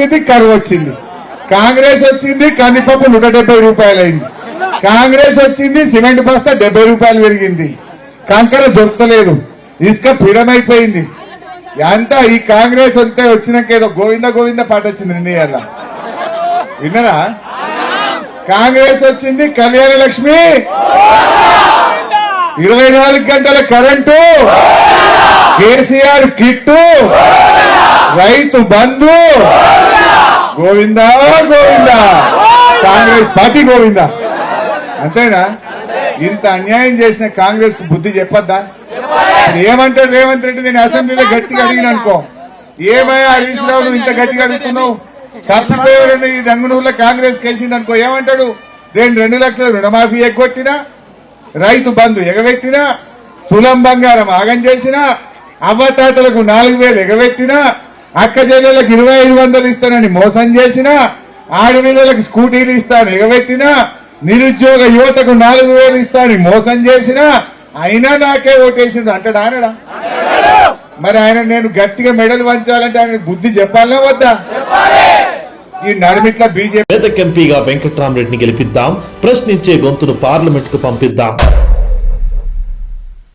వచ్చింది కరువు వచ్చింది. కాంగ్రెస్ వచ్చింది కందిపప్పు నూట డెబ్బై రూపాయలు అయింది కాంగ్రెస్ వచ్చింది సిమెంట్ బస్తా డెబ్బై రూపాయలు పెరిగింది. కంకర దొరకలేదు. ఇసుక పిడమైపోయింది. అంతా ఈ కాంగ్రెస్ అంతే వచ్చినాక ఏదో గోవింద గోవింద పాట వచ్చింది నిన్న విన్నరా? కాంగ్రెస్ వచ్చింది కళ్యాణ లక్ష్మి. ఇరవై నాలుగు గంటల current. KCR kit. Rythu Bandhu. Govinda Govinda. Congress party Govinda. అంతేనా? ఇంత అన్యాయం చేసిన కాంగ్రెస్కు బుద్ధి చెప్పొద్దా? ఏమంటాడు రేవంత్ రెడ్డి నేను అసెంబ్లీలో గట్టిగా అడిగిన అనుకో. ఏమయ్యా హరీష్ రావు నువ్వు ఇంత గట్టిగా అడుగుతున్నావు? తప్పిపోయాడు ఈ రంగునూరులో కాంగ్రెస్ కేసింది అనుకో. ఏమంటాడు? నేను రెండు లక్షల రుణమాఫీ ఎగ్గొట్టినా రైతు బంధు ఎగబెట్టినా తులం బంగారం ఆగం చేసినా అవ్వతాతలకు నాలుగు వేలు ఎగబెట్టినా అక్క చెల్లెళ్ళకి ఇరవై ఐదు వందలు ఇస్తానని మోసం చేసినా ఆడపిల్లలకు స్కూటీలు ఇస్తాను ఎగబెట్టినా నిరుద్యోగ యువతకు నాలుగు వేలు ఇస్తాను మోసం చేసినా అయినా నాకే ఓటేసిండు. అంటాడు అనడా మరి ఆయన నేను గట్టిగా మెడల్ వంచాలంటే ఆయన బుద్ధి చెప్పాలనే వద్దా? ఈ నడిమిట్ల బీజేపీ ఎంపీగా వెంకట్రామరెడ్డిని గెలిపిద్దాం. ప్రశ్నించే గొంతును పార్లమెంట్కు పంపిద్దాం.